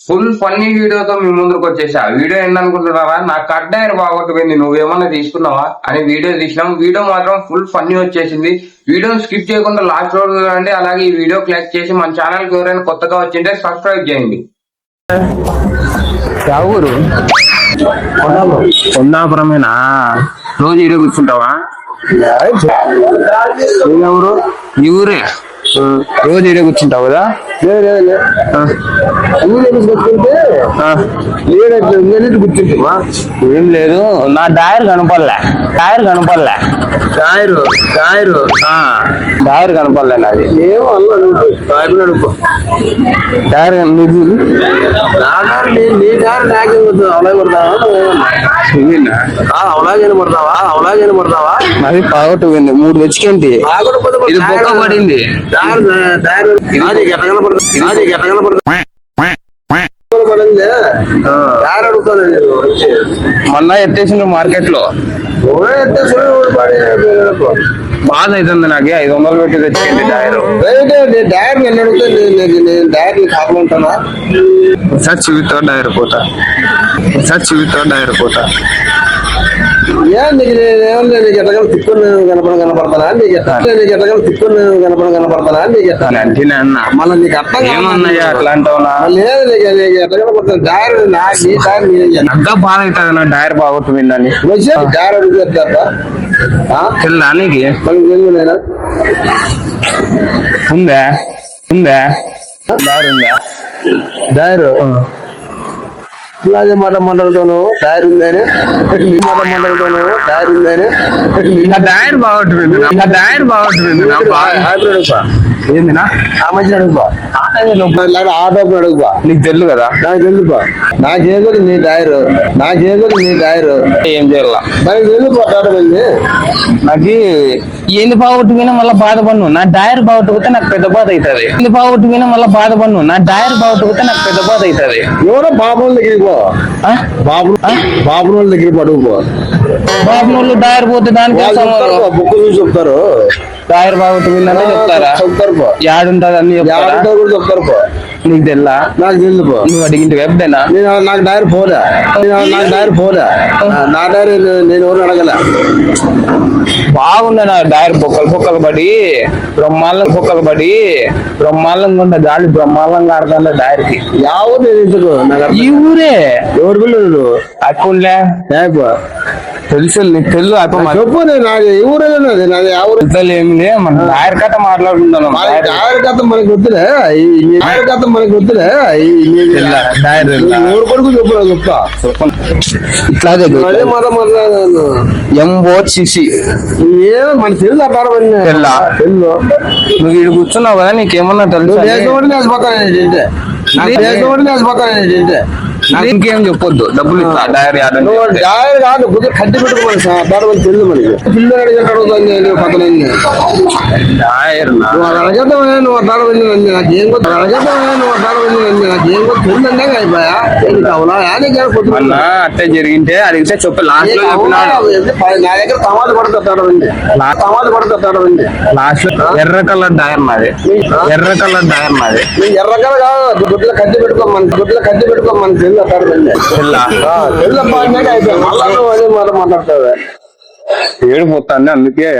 Full funny వీడియోతో మీ ముందుకు వచ్చేసా. వీడియో ఏందనుకుంటున్నారా నా కడ్డాయర్ బాగొట్టుకుంది నువ్వేమన్నా తీసుకున్నావా? అని వీడియో తీసినాం. వీడియో మాత్రం ఫుల్ ఫన్నీ వచ్చేసింది. వీడియోని స్కిప్ చేయకుండా లాస్ట్ రోజు చూడండి. అలాగే ఈ వీడియో క్లిక్ చేసి మన ఛానల్కి ఎవరైనా కొత్తగా వచ్చింటే సబ్స్క్రైబ్ చేయండి. ఊరు? కొండాపురమేనా? రోజు వీడియో కూర్చుంటావా? ఎవరు ఈ ఊరే. రోజు వీడియో కూర్చుంటావు కదా. ఏం లేదు. నా డైర్ కనపడలే. డైర్ కనపడలే. Tyre tyre. కనపడలే నాది. టైరు నీకు నీ నీ టైరు నాకే నాది పాగొట్టుకుంది మూడు తెచ్చుకేంటి? ఇది బొక్క పడింది. అది అది మొన్న ఎత్తేసిండ్రు మార్కెట్లో ఎత్తేసి బాధ అవుతుంది నాకు ఐదు వందలు పెట్టి తెచ్చుకోండి డైర్ నేను టైర్ నన్ను అడిగితే నేను నేను టైర్ కాపాడుంటానా సార్ చూపితో డైర్ పోతా సార్ చూపితో డైర్ పోతా ఏం నీకు నేను ఏమన్నా నీకు ఎట్టగల తిక్కుని కనపడ కనపడతానా? నీకు ఎట్లా నీకు ఎట్టగల తిక్కుని కనపడ కనపడతానా? నీకు ఎట్లా అని అన్న మళ్ళీ నీకు అర్థం. ఏమన్నాయా అట్లా అంటావునా లేదు నీకు నీకు ఎట్టగల పడుతుంది టైర్ నా నీ టైర్ బాధ అవుతుంది నా డైర్ బాగొట్టుకుందని వచ్చి టైర్ అడుగుతుంది తెల్లా నీకు? ఉందా ఉందా? డైర్ ఉందా? ఇలాగే మాట మాట్లాడుతాను టైర్ ఉందని నీ మాట మాట్లాడుతాను టైర్ ఉందని నా డైర్ బాగొట్టుకుంది నా డైర్ బాగొట్టుకుంది నా బాగా. ఆటో ఏందినా? ఆ అడుగుపా. నీకు తెలుసు కదా? నాకు నాకు చేయకూడదు నీ టైర్ నాకు చేయకూడదు నీ టైర్ ఏం చేయాల? నాకు వెళ్ళి నాకు ఏంది బాగొట్టుకున్నా మళ్ళీ బాధపడను నా డైర్ బాగొట్టుకుంటే నాకు పెద్ద బాధ అవుతుంది. ఏంది బాగొట్టుకున్నా మళ్ళీ బాధపడను నా డైర్ బాగొట్టుకుంటే నాకు పెద్ద బాధ అవుతుంది. ఎవరో బాబు వాళ్ళ దగ్గరికి పో బాబు బాబు వాళ్ళ దగ్గరికి పడుగు పో. బాబు వాళ్ళు డైర్ పోతే దానికి బుక్ చూసి చెప్తారు. డైర్ బాగొట్టుకుందంటే చెప్తారా? చెప్తారు పో. యాడుంటది అని చెప్తారా కూడా చెప్తారు పో. నీకు తెల్లా? నాకు తెలుసు నువ్వు అడిగింటి ఎప్పుడైనా నేను నాకు డైర్ నేను నాకు డైర్ పోలే నా- డైర్ నేను ఎవరు అడగల? బాగుంది నా డైర్ బొక్కలు బొక్కలు పడి బ్రహ్మాండం బొక్కలు పడి బ్రహ్మాండంగా ఉన్న గాలి బ్రహ్మాండంగా ఆడుతుంది డైర్కి యావో అర్థం- ఈ ఊరే? ఎవరు పిల్లలు? పో. తెలుసు నీకు తెలుసు అప్ప నాకు చెప్పు నేను ఏ నాది నాది ఆ ఊరు. ఏమి లే మన డైర్ కథ మాట్లాడుకుంటాను మన డైర్ కథ మనకి వద్దులే డైర్ కథ మనకి వద్దులే ఈ ఊరు కొడుకు చెప్పు చెప్తా. ఇట్లాగే అదే మాట మాట్లాడాను ఎంఓసిసి ఏమో మన తెలుగు అపారమని తెల్లా? తెలుగు నువ్వు ఇక్కడ కూర్చున్నావు కదా నీకేమన్నా తెలుసు? నేను తింటే. నాకు నేను తింటే. నాకు ఇంకేం చెప్పొద్దు. డబ్బులు ఇస్తా డైర్ డైర్ కాదు కొద్దిగా కట్టి పెట్టుకోమని సార్. అపారమని తెలుగు మనకి. పిల్లలు అడిగినట్టు అడుగుతాను నేను పక్కన డైర్ నువ్వు అది అడగద్దామనే నువ్వు వెళ్ళి నన్ను నాకు ఏం కొత్త అడగద్దామనే నువ్వు నన్ను నాకు ఏం తెలియదంటే అయిపోయా అన్న అట్టే జరిగింటే అడిగితే చెప్పు లాస్ట్లో నా దగ్గర తమాది పడుతుంటాడండి తమాది పడుతుంటాడండి లాస్ట్లో ఎర్ర కలర్ డైర్ నాది ఎర్ర కలర్ డైర్ నాది నీ ఎర్రగల కాదు గుడ్ల కట్టి పెట్టుకోమని గుడ్ల కట్టి పెట్టుకోమని మళ్ళా నువ్వు అదే మాట మాట్లాడతావే. ఏడిపోతాను అందుకే.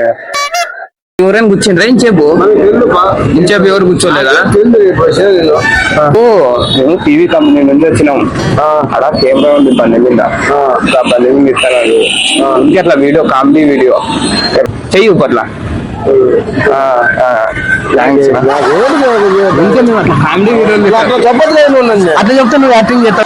ఎవరైనా కూర్చుండ్రా? ఏం చెప్పు? బా- ఇంచేపు ఎవరు కూర్చోలేదా. ఓ మేము టీవీ కంపెనీ నుంచి వచ్చినాం? అక్కడ కెమెరా ఉంది బండి మీద ఆ. బండి మీద ఇస్తాను ఇంకెట్లా వీడియో కామెడీ వీడియో. చెయ్యి పట్ల అట్లా కామెడీ వీడియో అట్లా అట్లా చెప్తే నువ్వు యాక్టింగ్ చేస్తావు?